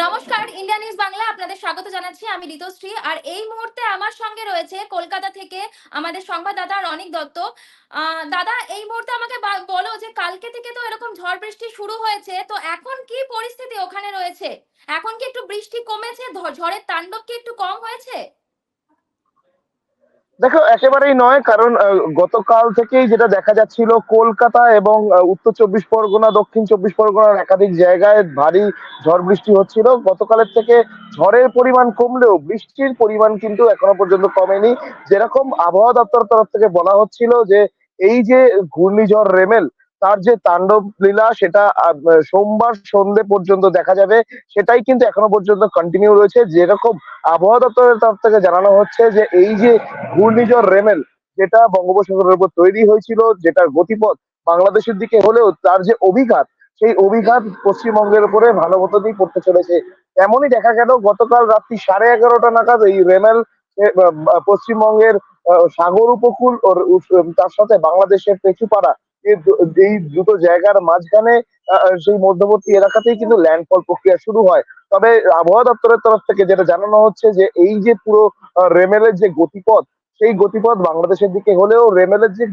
নমস্কার, India news Bangla আপনাদের স্বাগত জানাচ্ছি। আমি ঋতুশ্রী আর এই মুহূর্তে আমার সঙ্গে রয়েছে কলকাতা থেকে আমাদের সংবাদদাতা রনিক দত্ত। দাদা, এই মুহূর্তে আমাকে বলো যে কালকে থেকে তো এরকম ঝড় বৃষ্টি শুরু হয়েছে, তো এখন কি পরিস্থিতি ওখানে রয়েছে? এখন কি একটু বৃষ্টি কমেছে? ঝড়ের তাণ্ডব কি একটু কম হয়েছে? দেখো, একেবারেই নয়, কারণ গতকাল থেকেই যেটা দেখা যাচ্ছিল, কলকাতা এবং উত্তর চব্বিশ পরগনা, দক্ষিণ চব্বিশ পরগনার একাধিক জায়গায় ভারী ঝড় বৃষ্টি হচ্ছিল। গতকালের থেকে ঝড়ের পরিমাণ কমলেও বৃষ্টির পরিমাণ কিন্তু এখনও পর্যন্ত কমেনি। যেরকম আবহাওয়া দপ্তর তরফ থেকে বলা হচ্ছিল যে, এই যে ঘূর্ণিঝড় রেমেল তার যে তাণ্ডব লীলা সেটা সোমবার সন্ধে পর্যন্ত দেখা যাবে। সেটাই কিন্তু এখনও পর্যন্ত কন্টিনিউ রয়েছে। যেরকম আবহাওয়া দপ্তরের তরফ থেকে জানানো হচ্ছে যে, এই যে ঘূর্ণিঝড় রেমেল, যেটা বঙ্গোপসাগরের উপর তৈরি হয়েছিল, যেটার গতিপথ বাংলাদেশের দিকে হলেও তার যে অভিঘাত, সেই অভিঘাত পশ্চিমবঙ্গের উপরে ভালো মতনই পড়তে চলেছে। এমনই দেখা গেল, গতকাল রাত্রি সাড়ে এগারোটা নাগাদ এই রেমেল পশ্চিমবঙ্গের সাগর উপকূল, ওর তার সাথে বাংলাদেশের পেঁচুপাড়া এই দুটো জায়গার মাঝখানে সেই মধ্যবর্তী এলাকাতেই কিন্তু ল্যান্ডফল প্রক্রিয়া শুরু হয়। তবে আবহাওয়া দপ্তরের তরফ থেকে যেটা জানানো হচ্ছে যে, এই যে পুরো রেমেলের যে গতিপথ, সেই গতিপথ বাংলাদেশের দিকে হলেও রেমেলের যে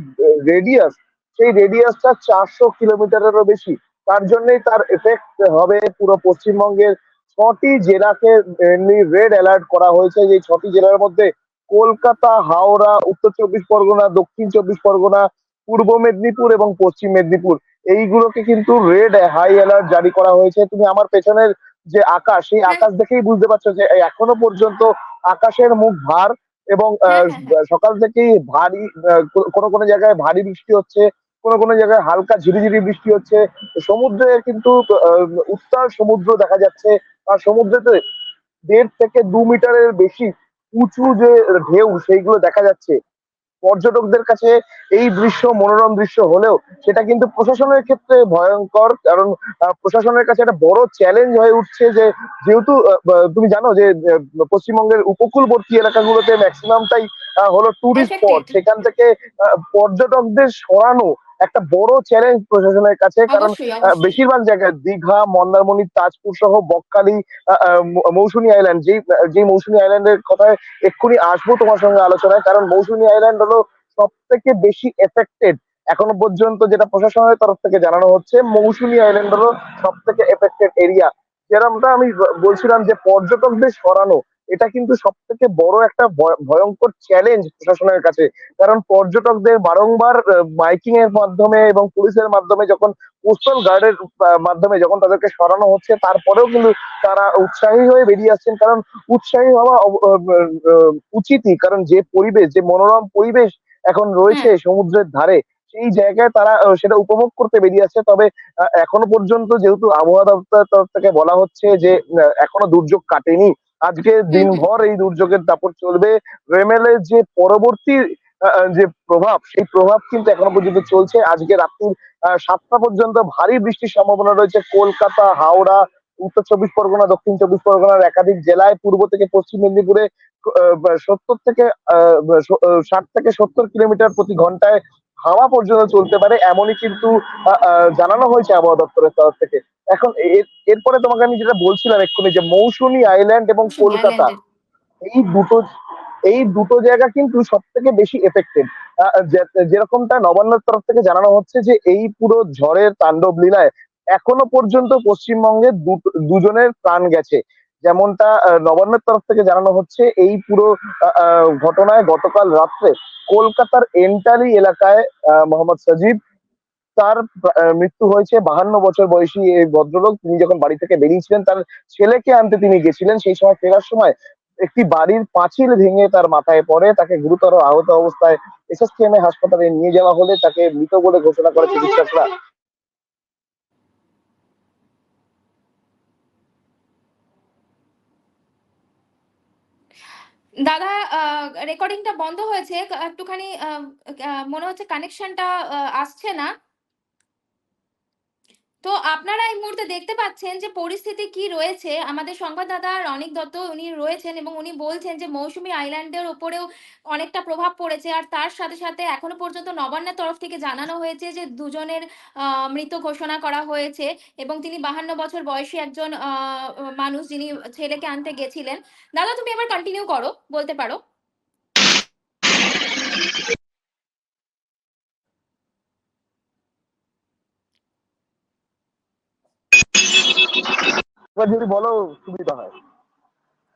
রেডিয়াস সেই রেডিয়াসটা চারশো কিলোমিটারেরও বেশি। তার জন্যই তার এফেক্ট হবে পুরো পশ্চিমবঙ্গের ছটি জেলাকে মেনলি রেড অ্যালার্ট করা হয়েছে। যে ছটি জেলার মধ্যে কলকাতা, হাওড়া, উত্তর চব্বিশ পরগনা, দক্ষিণ চব্বিশ পরগনা পূর্ব মেদিনীপুর এবং পশ্চিম মেদিনীপুর। এইগুলোকে কিন্তু রেড হাই অ্যালার্ট জারি করা হয়েছে। তুমি আমার পেছনের যে আকাশ সেই হ্যাঁ। আকাশ দেখেই বুঝতে পারছ যে এখনও পর্যন্ত আকাশের মুখ ভার এবং হ্যাঁ, হ্যাঁ। সকাল থেকেই ভারী কোনো কোনো জায়গায় ভারী বৃষ্টি হচ্ছে কোনো কোনো জায়গায় হালকা ঝিরিঝিরি বৃষ্টি হচ্ছে। সমুদ্রে কিন্তু উত্তাল সমুদ্র দেখা যাচ্ছে। আর সমুদ্রেতে দেড় থেকে দু মিটারের বেশি উঁচু যে ঢেউ সেইগুলো দেখা যাচ্ছে। পর্যটকদের কাছে এই দৃশ্য মনোরম দৃশ্য হলেও সেটা কিন্তু প্রশাসনের ক্ষেত্রে ভয়ঙ্কর। কারণ প্রশাসনের কাছে একটা বড় চ্যালেঞ্জ হয়ে উঠছে যে, যেহেতু তুমি জানো যে পশ্চিমবঙ্গের উপকূলবর্তী এলাকাগুলোতে ম্যাক্সিমামটাই হলো টুরিস্ট স্পট সেখান থেকে পর্যটকদের সরানো একটা বড় চ্যালেঞ্জ প্রশাসনের কাছে কারণ বেশিরভাগ জায়গায় দীঘা মন্দারমণি তাজপুর সহ বকখালি মৌসুমী আইল্যান্ড যেই যেই মৌসুমী আইল্যান্ডের কথায় এক্ষুনি আসব তোমার সঙ্গে আলোচনায় কারণ মৌসুমী আইল্যান্ড হলো সব থেকে বেশি এফেক্টেড এখনও পর্যন্ত যেটা প্রশাসনের তরফ থেকে জানানো হচ্ছে মৌসুমী আইল্যান্ড হলো সব থেকে এফেক্টেড এরিয়া যেরকমটা আমি বলছিলাম যে পর্যটকদের সরানো এটা কিন্তু সব থেকে বড় একটা ভয়- ভয়ঙ্কর চ্যালেঞ্জ প্রশাসনের কাছে। কারণ পর্যটকদের বারংবার মাইকিং এর মাধ্যমে এবং পুলিশের মাধ্যমে যখন কোস্টাল গার্ডের মাধ্যমে যখন তাদেরকে সরানো হচ্ছে তারপরেও কিন্তু তারা উৎসাহী হয়ে বেরিয়ে আসছেন। কারণ উৎসাহী হওয়া উচিতই। কারণ যে পরিবেশ যে মনোরম পরিবেশ এখন রয়েছে সমুদ্রের ধারে সেই জায়গায় তারা সেটা উপভোগ করতে বেরিয়ে আসছে। তবে এখনও পর্যন্ত যেহেতু আবহাওয়া দপ্তরের তরফ থেকে বলা হচ্ছে যে এখনও দুর্যোগ কাটেনি আজকে দিনভর এই দুর্যোগের দাপট চলবে। রেমেলের যে পরবর্তী যে প্রভাব, সেই প্রভাব কিন্তু এখনও পর্যন্ত চলছে। আজকে রাত্রি সাতটা পর্যন্ত ভারী বৃষ্টির সম্ভাবনা রয়েছে। কলকাতা, হাওড়া, উত্তর চব্বিশ পরগনা, দক্ষিণ চব্বিশ পরগনার একাধিক জেলায়, পূর্ব থেকে পশ্চিম মেদিনীপুরে সত্তর থেকে ষাট থেকে সত্তর কিলোমিটার প্রতি ঘন্টায় হাওয়া পর্যন্ত চলতে পারে এমনই কিন্তু জানানো হয়েছে আবহাওয়া দপ্তরের তরফ থেকে। এখন এর- এরপরে তোমাকে আমি যেটা বলছিলাম এক্ষুনি যে মৌসুমী আইল্যান্ড এবং কলকাতা এই দুটো এই দুটো জায়গা কিন্তু সব থেকে বেশি এফেক্টেড যেরকমটা নবান্নের তরফ থেকে জানানো হচ্ছে যে এই পুরো ঝড়ের তাণ্ডব লীলায় এখনও পর্যন্ত পশ্চিমবঙ্গে দুজনের প্রাণ গেছে। যেমনটা নবান্নের তরফ থেকে জানানো হচ্ছে, এই পুরো ঘটনায় গতকাল রাত্রে কলকাতার এন্টালি এলাকায় মোহাম্মদ সজিব, তার মৃত্যু হয়েছে। বাহান্ন বছর বয়সী এই ভদ্রলোক, তিনি যখন বাড়ি থেকে বেরিয়েছিলেন, তার ছেলেকে আনতে তিনি গেছিলেন। সেই সময় ফেরার সময় একটি বাড়ির পাঁচিল ভেঙে তার মাথায় পড়ে। তাকে গুরুতর আহত অবস্থায় এসএসকেএম হাসপাতালে নিয়ে যাওয়া হলে তাকে মৃত বলে ঘোষণা করে চিকিৎসকরা দাদা রেকর্ডিংটা বন্ধ হয়েছে। একটুখানি মনে হচ্ছে কানেকশনটা আসছে না। তো আপনারা এই মুহূর্তে দেখতে পাচ্ছেন যে পরিস্থিতি কি রয়েছে। আমাদের সংবাদদাতা রনিক দত্ত উনি রয়েছেন এবং উনি বলছেন যে মৌসুমী আইল্যান্ডের উপরেও অনেকটা প্রভাব পড়েছে। আর তার সাথে, সাথে এখনও পর্যন্ত নবান্নের তরফ থেকে জানানো হয়েছে যে দুজনের মৃত ঘোষণা করা হয়েছে এবং তিনি ৫২ বছর বয়সী একজন মানুষ যিনি ছেলেকে আনতে গেছিলেন। দাদা তুমি এবার কন্টিনিউ করো, বলতে পারো। এবার যদি বলো সুবিধা হয়।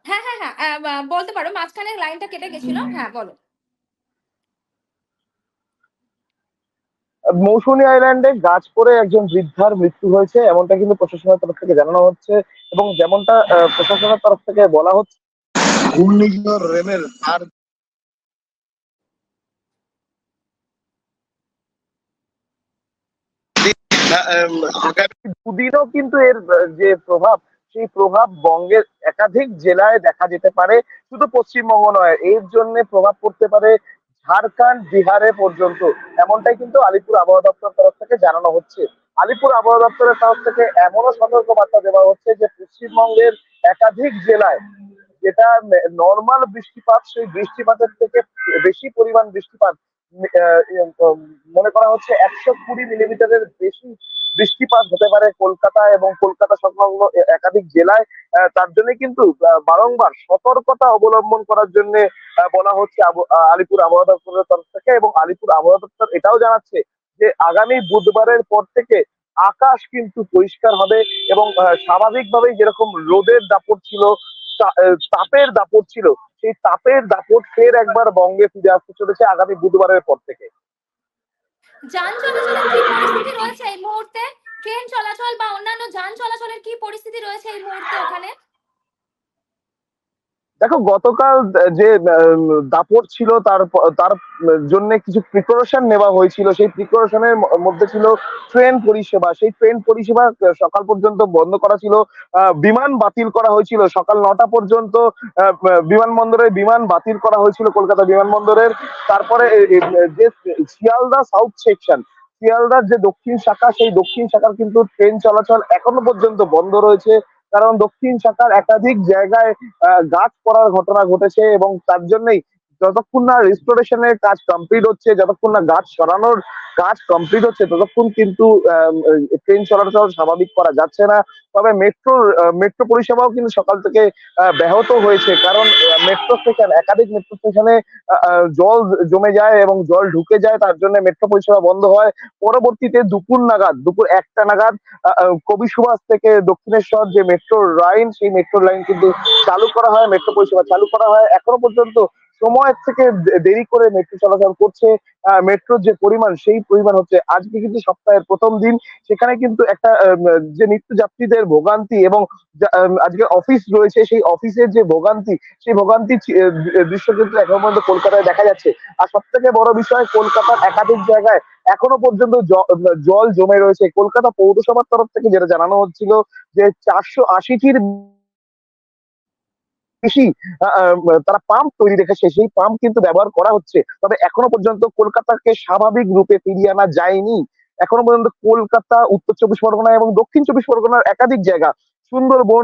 হ্যাঁ, হ্যাঁ, হ্যাঁ। বলতে পারো। মাঝখানে লাইনটা কেটে গেছিল। হ্যাঁ, বলো। মৌসুমী আইল্যান্ডে গাছ পড়ে একজন বৃদ্ধার মৃত্যু হয়েছে এমনটা কিন্তু প্রশাসনের তরফ থেকে জানানো হচ্ছে এবং যেমনটা প্রশাসনের তরফ থেকে বলা হচ্ছে ঘূর্ণিঝড় রেমের আগামী দুদিনও কিন্তু এর যে প্রভাব সেই প্রভাব বঙ্গের একাধিক জেলায় দেখা যেতে পারে, শুধু পশ্চিমবঙ্গ নয়, এর জন্য প্রভাব পড়তে পারে ঝাড়খণ্ড, বিহারে পর্যন্ত। এমনটাই কিন্তু আলিপুর আবহাওয়া দপ্তর তরফ থেকে জানানো হচ্ছে। আলিপুর আবহাওয়া দপ্তরের তরফ থেকে এমনও সতর্ক বার্তা দেওয়া হচ্ছে যে, পশ্চিমবঙ্গের একাধিক জেলায় যেটা নর্মাল বৃষ্টিপাত, সেই বৃষ্টিপাতের থেকে বেশি পরিমাণ বৃষ্টিপাত মনে করা হচ্ছে একশো কুড়ি মিলিমিটারের বেশি বৃষ্টিপাত হতে পারে কলকাতা এবং কলকাতা সংলগ্ন একাধিক জেলায়। তার জন্য কিন্তু বারংবার সতর্কতা অবলম্বন করার জন্য বলা হচ্ছে আলিপুর আবহাওয়া দপ্তরের তরফ থেকে এবং আলিপুর আবহাওয়া দপ্তর এটাও জানাচ্ছে যে আগামী বুধবারের পর থেকে আকাশ কিন্তু পরিষ্কার হবে এবং স্বাভাবিকভাবেই যেরকম রোদের দাপট ছিল তাপের দাপট ছিল সেই তাপের দাপট ফের একবার বঙ্গে ফিরে আসতে চলেছে আগামী বুধবারের পর থেকে যান চলাচলের কি পরিস্থিতি রয়েছে এই মুহূর্তে? ট্রেন চলাচল বা অন্যান্য যান চলাচলের কি পরিস্থিতি রয়েছে এই মুহূর্তে ওখানে? দেখো, গতকাল যে দাপট ছিল তার তার জন্য কিছু প্রিপারেশন নেওয়া হয়েছিল। সেই প্রিপারেশনের মধ্যে ছিল ট্রেন পরিষেবা। সেই ট্রেন পরিষেবা সকাল পর্যন্ত বন্ধ করা ছিল। বিমান বাতিল করা হয়েছিল। সকাল নটা পর্যন্ত বিমানবন্দরে বিমান বাতিল করা হয়েছিল কলকাতা বিমানবন্দরের। তারপরে যে শিয়ালদা সাউথ সেকশন শিয়ালদার যে দক্ষিণ শাখা, সেই দক্ষিণ শাখার কিন্তু ট্রেন চলাচল এখনও পর্যন্ত বন্ধ রয়েছে। কারণ দক্ষিণ শাখার একাধিক জায়গায় গাছ পড়ার ঘটনা ঘটেছে এবং তার জন্যই যতক্ষণ না রিস্টোরেশনের কাজ কমপ্লিট হচ্ছে, যতক্ষণ না গাছ সরানোর কাজ কমপ্লিট হচ্ছে, ততক্ষণ কিন্তু ট্রেন চলাচল স্বাভাবিক করা যাচ্ছে না। তবে মেট্রো মেট্রো পরিষেবাও কিন্তু সকাল থেকে ব্যাহত হয়েছে। কারণ মেট্রো স্টেশন একাধিক মেট্রো স্টেশনে জল জমে যায় এবং জল ঢুকে যায়, তার জন্য মেট্রো পরিষেবা বন্ধ হয়। পরবর্তীতে দুপুর নাগাদ, দুপুর একটা নাগাদ কবি সুভাষ থেকে দক্ষিণেশ্বর যে মেট্রো লাইন সেই মেট্রো লাইন কিন্তু চালু করা হয় মেট্রো পরিষেবা চালু করা হয়। এখনও পর্যন্ত সময়ের থেকে দেরি করে মেট্রো চলাচল করছে মেট্রোর যে পরিমাণ, সেই পরিমাণ হচ্ছে আজকে কিন্তু সপ্তাহের প্রথম দিন। সেখানে কিন্তু একটা যে নিত্যযাত্রীদের ভোগান্তি এবং আজকে অফিস রয়েছে, সেই অফিসের যে ভোগান্তি, সেই ভোগান্তি দৃশ্য কিন্তু এখনও পর্যন্ত কলকাতায় দেখা যাচ্ছে। আর সব থেকে বড় বিষয়, কলকাতার একাধিক জায়গায় এখনও পর্যন্ত জল জমে রয়েছে। কলকাতা পৌরসভার তরফ থেকে যেটা জানানো হচ্ছিল যে চারশো আশিটির আহ, তারা পাম্প তৈরি রেখেছে সেই পাম্প কিন্তু ব্যবহার করা হচ্ছে। তবে এখনও পর্যন্ত কলকাতাকে স্বাভাবিক রূপে ফিরিয়ে আনা যায়নি। এখনও পর্যন্ত কলকাতা উত্তর চব্বিশ পরগনা এবং দক্ষিণ চব্বিশ পরগনার একাধিক জায়গা সুন্দরবন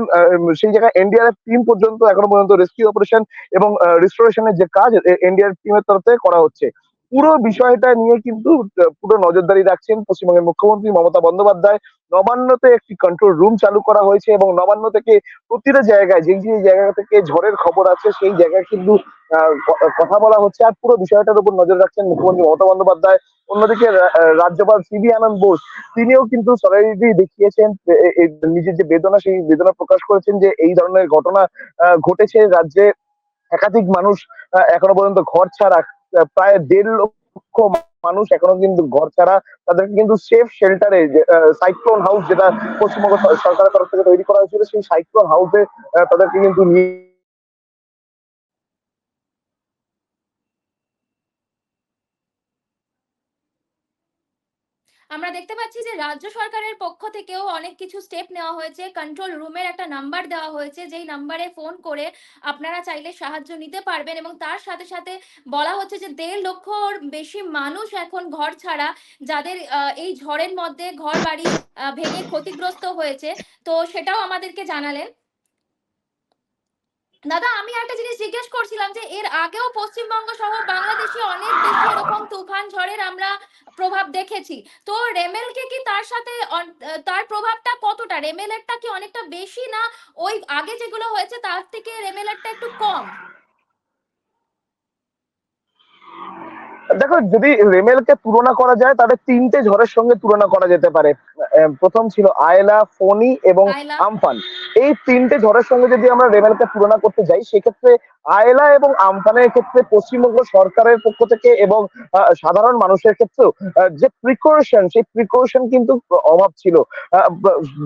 সেই জায়গায় এনডিআরএফ টিম পর্যন্ত এখনও পর্যন্ত রেস্কিউ অপারেশন এবং রিস্টোরেশনের যে কাজ এনডিআরএফ টিমের তরফ থেকে করা হচ্ছে। পুরো বিষয়টা নিয়ে কিন্তু পুরো নজরদারি রাখছেন পশ্চিমবঙ্গের মুখ্যমন্ত্রী মমতা বন্দ্যোপাধ্যায়। নবান্নতে একটি কন্ট্রোল রুম চালু করা হয়েছে এবং নবান্ন থেকে প্রতিটা জায়গায় যে যে জায়গা থেকে ঝড়ের খবর আছে, সেই জায়গায় কিন্তু কথা বলা হচ্ছে। আর পুরো বিষয়টার উপর নজর রাখছেন মুখ্যমন্ত্রী মমতা বন্দ্যোপাধ্যায়। অন্যদিকে রাজ্যপাল সিবি আনন্দ বোস, তিনিও কিন্তু সরাসরি দেখিয়েছেন নিজের যে বেদনা, সেই বেদনা প্রকাশ করেছেন যে এই ধরনের ঘটনা ঘটেছে। রাজ্যে একাধিক মানুষ এখনও পর্যন্ত ঘর ছাড়া প্রায় দেড় লক্ষ মানুষ এখনও কিন্তু ঘর ছাড়া তাদেরকে কিন্তু সেফ শেল্টারে সাইক্লোন হাউস যেটা পশ্চিমবঙ্গ সরকারের তরফ থেকে তৈরি করা হয়েছিল, সেই সাইক্লোন হাউসে তাদেরকে কিন্তু নিয়ে আমরা দেখতে পাচ্ছি যে রাজ্য সরকারের পক্ষ থেকেও অনেক কিছু স্টেপ নেওয়া হয়েছে। কন্ট্রোল রুমের একটা নাম্বার দেওয়া হয়েছে, যেই নাম্বারে ফোন করে আপনারা চাইলে সাহায্য নিতে পারবেন এবং তার সাথে সাথে বলা হচ্ছে যে দেড় লক্ষর বেশি মানুষ এখন ঘর ছাড়া যাদের এই ঝড়ের মধ্যে ঘর বাড়ি ভেঙে ক্ষতিগ্রস্ত হয়েছে। তো সেটাও আমাদেরকে জানালেন। দাদা, আমি একটা জিনিস জিজ্ঞেস করছিলাম যে, এর আগেও পশ্চিমবঙ্গ সহ বাংলাদেশে অনেক বেশি এরকম তুফান ঝড়ের আমরা প্রভাব দেখেছি। তো রেমেলকে কি তার সাথে তার প্রভাবটা কতটা? রেমেলেরটা কি অনেকটা বেশি না ওই আগে যেগুলো হয়েছে তার থেকে রেমেলেরটা একটু কম? দেখো যদি রেমেলকে তুলনা করা যায় তাহলে তিনটে ঝড়ের সঙ্গে তুলনা করা যেতে পারে। প্রথম ছিল আয়লা ফনি এবং। আমফান। এই তিনটে ঝড়ের সঙ্গে যদি আমরা রেমেলকে তুলনা করতে যাই সেক্ষেত্রে আয়লা এবং আমফানের ক্ষেত্রে পশ্চিমবঙ্গ সরকারের পক্ষ থেকে এবং সাধারণ মানুষের ক্ষেত্রেও যে প্রিকশন সেই প্রিকশন কিন্তু অভাব ছিল।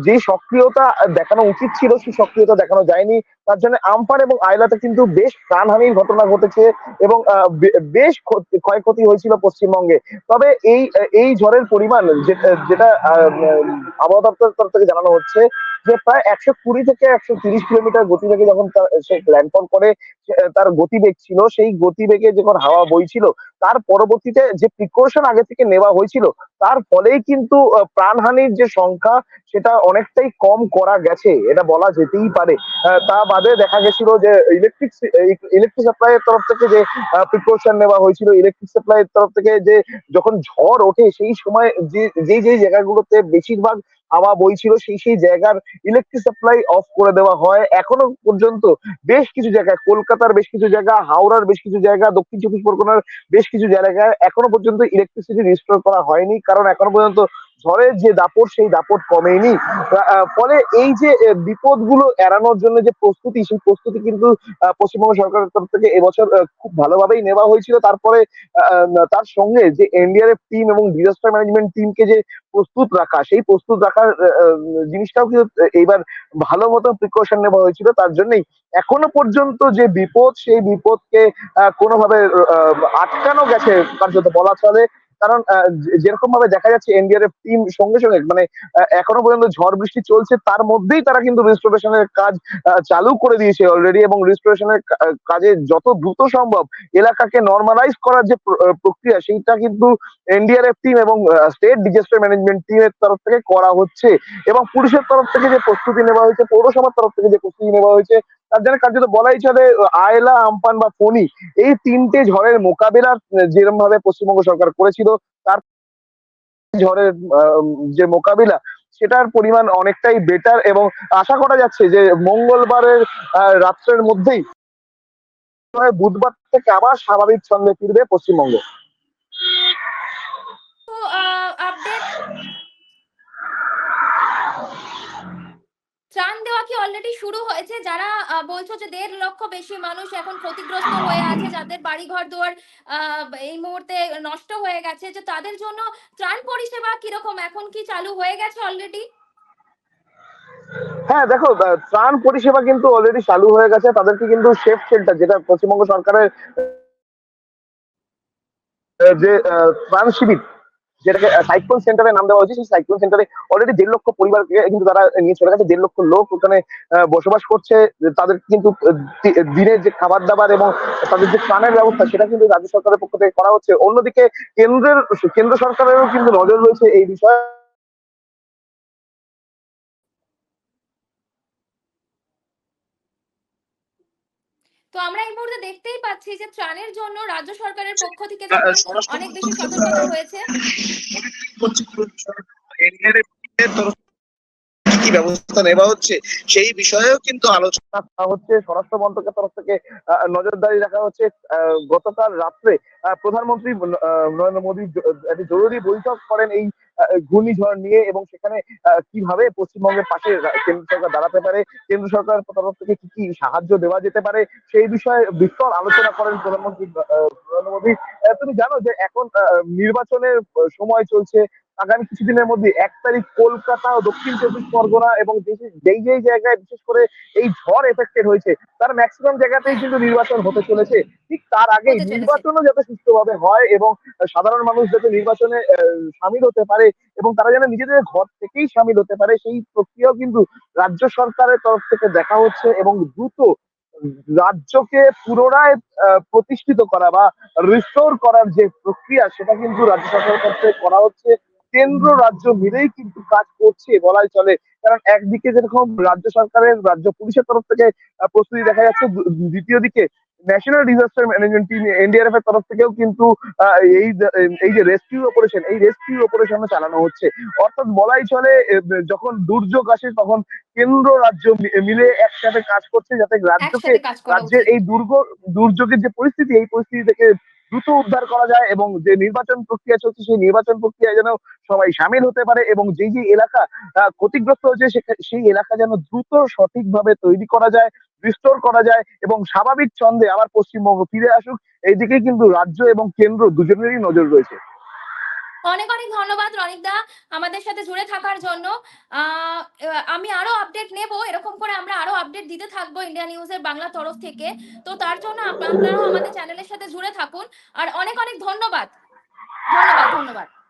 যে সক্রিয়তা দেখানো উচিত ছিল সেই সক্রিয়তা দেখানো যায়নি। তার জন্য আমফান এবং আয়লাতে কিন্তু বেশ প্রাণহানির ঘটনা ঘটেছে এবং বেশ ক্ষতি- ক্ষয়ক্ষতি হয়েছিল পশ্চিমবঙ্গে। তবে এই এই ঝড়ের পরিমাণ যেটা আবহাওয়া দপ্তরের তরফ থেকে জানানো হচ্ছে যে প্রায় একশো কুড়ি থেকে একশো তিরিশ কিলোমিটার গতিবেগে যখন সে ল্যান্ডফল করে তার গতিবেগ ছিল, সেই গতিবেগে যখন হাওয়া বইছিল, তার পরবর্তীতে যে প্রিকশন আগে থেকে নেওয়া হয়েছিল, তার ফলেই কিন্তু প্রাণহানির যে সংখ্যা, সেটা অনেকটাই কম করা গেছে, এটা বলা যেতেই পারে। তা বাদে দেখা গেছিল যে ইলেকট্রিক ইলেকট্রিক সাপ্লাইয়ের তরফ থেকে যে প্রিকশন নেওয়া হয়েছিল ইলেকট্রিক সাপ্লাইয়ের তরফ থেকে যে, যখন ঝড় ওঠে, সেই সময় যে যে জায়গাগুলোতে বেশিরভাগ হাওয়া বইছিল, সেই সেই জায়গার ইলেকট্রিক সাপ্লাই অফ করে দেওয়া হয়। এখনও পর্যন্ত বেশ কিছু জায়গায়, কলকাতার বেশ কিছু জায়গা, হাওড়ার বেশ কিছু জায়গা, দক্ষিণ চব্বিশ পরগনার বেশ কিছু জায়গায় এখনও পর্যন্ত ইলেকট্রিসিটি রিস্টোর করা হয়নি। কারণ এখনও পর্যন্ত ঝড়ের যে দাপট, সেই দাপট কমেনি। ফলে এই যে বিপদগুলো এড়ানোর জন্য যে প্রস্তুতি, সেই প্রস্তুতি কিন্তু পশ্চিমবঙ্গ সরকারের তরফ থেকে এবছর খুব ভালোভাবেই নেওয়া হয়েছিল। তারপরে তার সঙ্গে যে এনডিআরএফ টিম এবং ডিজাস্টার ম্যানেজমেন্ট টিমকে যে প্রস্তুত রাখা, সেই প্রস্তুত রাখার জিনিসটাও কিন্তু এইবার ভালো মতো প্রিকশন নেওয়া হয়েছিল। তার জন্যই এখনও পর্যন্ত যে বিপদ, সেই বিপদকে কোনোভাবে আটকানো গেছে, কার্যত বলা চলে। কারণ যেরকম ভাবে দেখা যাচ্ছে এনডিআরএফ টিম সঙ্গে সঙ্গে মানে এখনও পর্যন্ত ঝড় বৃষ্টি চলছে, তার মধ্যেই তারা কিন্তু রেস্টোরেশনের কাজ চালু করে দিয়েছে অলরেডি এবং রেস্টোরেশনের কাজে যত দ্রুত সম্ভব এলাকাকে নর্মালাইজ করার যে প্রক্রিয়া, সেইটা কিন্তু এনডিআরএফ টিম এবং স্টেট ডিজাস্টার ম্যানেজমেন্ট টিমের তরফ থেকে করা হচ্ছে এবং পুলিশের তরফ থেকে যে প্রস্তুতি নেওয়া হয়েছে, পৌরসভার তরফ থেকে যে প্রস্তুতি নেওয়া হয়েছে তার জন্য কার্যত বলাই চলে আয়লা, আমপান বা ফনি এই তিনটে ঝড়ের মোকাবেলা যেরকম ভাবে পশ্চিমবঙ্গ সরকার করেছিল, তার ঝড়ের যে মোকাবিলা, সেটার পরিমাণ অনেকটাই বেটার এবং আশা করা যাচ্ছে যে, মঙ্গলবারের রাত্রের মধ্যেই, বুধবার থেকে আবার স্বাভাবিক ছন্দে ফিরবে পশ্চিমবঙ্গ তো আপডেট ত্রাণ দেওয়া কি অলরেডি শুরু হয়েছে? যারা বলছো যে দেড় লক্ষ বেশি মানুষ এখন ক্ষতিগ্রস্ত হয়ে। আছে যাদের বাড়ি ঘর দুয়ার এই মুহূর্তে নষ্ট হয়ে গেছে যে তাদের জন্য ত্রাণ পরিষেবা কীরকম? এখন কি চালু হয়ে গেছে অলরেডি হ্যাঁ দেখো ত্রাণ পরিষেবা কিন্তু অলরেডি চালু হয়ে গেছে। তাদেরকে কিন্তু সেফ শেল্টার যেটা পশ্চিমবঙ্গ সরকারের যে ত্রাণ শিবির যেটাকে সাইক্লোন সেন্টারে নাম দেওয়া হয়েছে, সেই সাইক্লোন সেন্টারে অলরেডি দেড় লক্ষ পরিবারকে কিন্তু তারা নিয়ে চলে গেছে। দেড় লক্ষ লোক ওখানে বসবাস করছে। তাদের কিন্তু দিনের যে খাবার দাবার এবং তাদের যে ত্রাণের ব্যবস্থা, সেটা কিন্তু রাজ্য সরকারের পক্ষ থেকে করা হচ্ছে। অন্যদিকে কেন্দ্রের, কেন্দ্র সরকারেরও কিন্তু নজর রয়েছে এই বিষয়ে। তো আমরা এই মুহূর্তে দেখতেই পাচ্ছি যে ত্রাণের জন্য রাজ্য সরকারের পক্ষ থেকে অনেক বেশি সতর্কতা হয়েছে। ব্যবস্থা নেওয়া হচ্ছে, সেই বিষয়েও কিন্তু আলোচনা হচ্ছে। স্বরাষ্ট্র মন্ত্রকের তরফ থেকে নজরদারি রাখা হচ্ছে। গতকাল রাত্রে প্রধানমন্ত্রী নরেন্দ্র মোদী একটি জরুরি বৈঠক করেন এই ঘূর্ণিঝড় নিয়ে এবং সেখানে কীভাবে পশ্চিমবঙ্গের পাশে কেন্দ্র সরকার দাঁড়াতে পারে, কেন্দ্র সরকার তরফ থেকে কি কি সাহায্য দেওয়া যেতে পারে, সেই বিষয়ে বিস্তর আলোচনা করেন প্রধানমন্ত্রী নরেন্দ্র মোদী। তুমি জানো যে এখন নির্বাচনের সময় চলছে আগামী কিছুদিনের মধ্যে এক তারিখ কলকাতা দক্ষিণ চব্বিশ পরগনা এবং যেই যেই জায়গায় বিশেষ করে এই ঝড় এফেক্টেড হয়েছে তার ম্যাক্সিমাম জায়গাতেই কিন্তু নির্বাচন হতে চলেছে ঠিক তার চলেছে। নির্বাচনও যাতে সুষ্ঠুভাবে হয় এবং সাধারণ মানুষ যাতে নির্বাচনে সামিল হতে পারে এবং তারা যেন নিজেদের ঘর থেকেই সামিল হতে পারে সেই প্রক্রিয়াও কিন্তু রাজ্য সরকারের তরফ থেকে দেখা হচ্ছে এবং দ্রুত রাজ্যকে পুনরায় প্রতিষ্ঠিত করা বা রিস্টোর করার যে প্রক্রিয়া সেটা কিন্তু রাজ্য সরকারের তরফ থেকে করা হচ্ছে কেন্দ্র রাজ্য মিলেই কিন্তু কাজ করছে বলাই চলে। কারণ একদিকে যেরকম রাজ্য সরকারের রাজ্য পুলিশের তরফ থেকে প্রস্তুতি দেখা যাচ্ছে দ্বিতীয় দিকে national disaster management team NDRF এর তরফ থেকেও কিন্তু এই এই যে রেস্কিউ অপারেশন এই রেস্কিউ অপারেশন চালানো হচ্ছে। অর্থাৎ বলাই চলে যখন দুর্যোগ আসে তখন কেন্দ্র রাজ্য মিলে একসাথে কাজ করছে যাতে রাজ্যকে রাজ্যের এই দুর্গ দুর্যোগের যে পরিস্থিতি এই পরিস্থিতি থেকে দ্রুত উদ্ধার করা যায় এবং যে নির্বাচন প্রক্রিয়া চলছে, সেই নির্বাচন প্রক্রিয়ায় যেন সবাই সামিল হতে পারে এবং যে যে এলাকা ক্ষতিগ্রস্ত হয়েছে সেই এলাকা যেন দ্রুত সঠিকভাবে তৈরি করা যায় রিস্টোর করা যায় এবং স্বাভাবিক ছন্দে আবার পশ্চিমবঙ্গ ফিরে আসুক। এইদিকে কিন্তু রাজ্য এবং কেন্দ্র দুজনেরই নজর রয়েছে। অনেক অনেক ধন্যবাদ রনিকদা আমাদের সাথে জুড়ে থাকার জন্য। আমি আরও আপডেট নেব, এরকম করে আমরা আরও আপডেট দিতে থাকব ইন্ডিয়া নিউজের বাংলা তরফ থেকে। তো তার জন্য আপ- আপনারাও আমাদের চ্যানেলের সাথে জুড়ে থাকুন। আর অনেক অনেক ধন্যবাদ। ধন্যবাদ ধন্যবাদ।